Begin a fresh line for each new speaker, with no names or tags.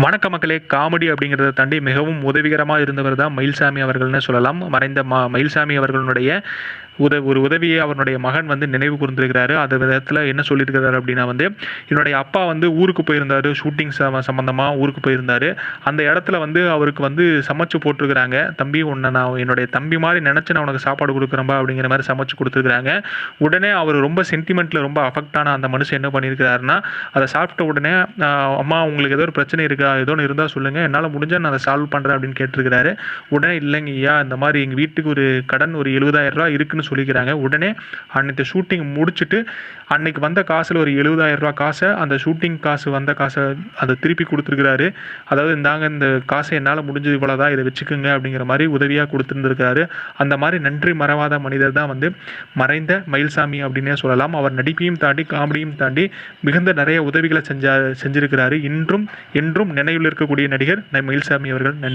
வணக்க மக்களே காமெடி அப்படிங்கிறத தாண்டி மிகவும் உதவிகரமாக இருந்தவர் தான் மயில்சாமி அவர்கள்னு சொல்லலாம். மறைந்த ம மயில்சாமி அவர்களுடைய உத ஒரு உதவியை அவருடைய மகன் வந்து நினைவு கூர்ந்திருக்கிறாரு. அந்த விதத்தில் என்ன சொல்லியிருக்கிறாரு அப்படின்னா வந்து என்னுடைய அப்பா வந்து ஊருக்கு போயிருந்தார் ஷூட்டிங் சம்மந்தமாக ஊருக்கு போயிருந்தார். அந்த இடத்துல வந்து அவருக்கு வந்து சமைச்சு போட்டிருக்கிறாங்க. தம்பி உன்னை நான் என்னுடைய தம்பி மாதிரி நினச்சி நான் உனக்கு சாப்பாடு கொடுக்குறேன்பா அப்படிங்கிற மாதிரி சமைச்சு கொடுத்துருக்குறாங்க. உடனே அவர் ரொம்ப சென்டிமெண்ட்டில் ரொம்ப அஃபெக்டான அந்த மனுஷன் என்ன பண்ணியிருக்கிறாருன்னா அதை சாப்பிட்ட உடனே அம்மா உங்களுக்கு ஏதோ ஒரு பிரச்சனை இருக்குது இருக்கா ஏதோ ஒன்று இருந்தால் சொல்லுங்கள் என்னால் முடிஞ்சால் நான் அதை சால்வ் பண்ணுறேன் அப்படின்னு கேட்டிருக்கிறாரு. உடனே இல்லைங்க ஐயா இந்த மாதிரி எங்கள் வீட்டுக்கு ஒரு கடன் ஒரு 70000 இருக்குன்னு சொல்லிக்கிறாங்க. உடனே அன்னைக்கு ஷூட்டிங் முடிச்சுட்டு அன்னைக்கு வந்த காசில் ஒரு 70000 காசை அந்த ஷூட்டிங் காசு வந்த காசை அதை திருப்பி கொடுத்துருக்கிறாரு. அதாவது இந்தாங்க இந்த காசை என்னால் முடிஞ்சது இவ்வளோதான் இதை வச்சுக்கோங்க. அப்படிங்கிற மாதிரி உதவியாக கொடுத்துருந்துருக்காரு அந்த மாதிரி நன்றி மறவாத மனிதர் தான் வந்து மறைந்த மயில்சாமி அப்படின்னே சொல்லலாம். அவர் நடிப்பையும் தாண்டி காமெடியும் தாண்டி மிகுந்த நிறைய உதவிகளை செஞ்சா செஞ்சிருக்கிறாரு. இன்றும் என்றும் நினைவில் இருக்கக்கூடிய நடிகர் ந- மயில்சாமி அவர்கள். நன்றி.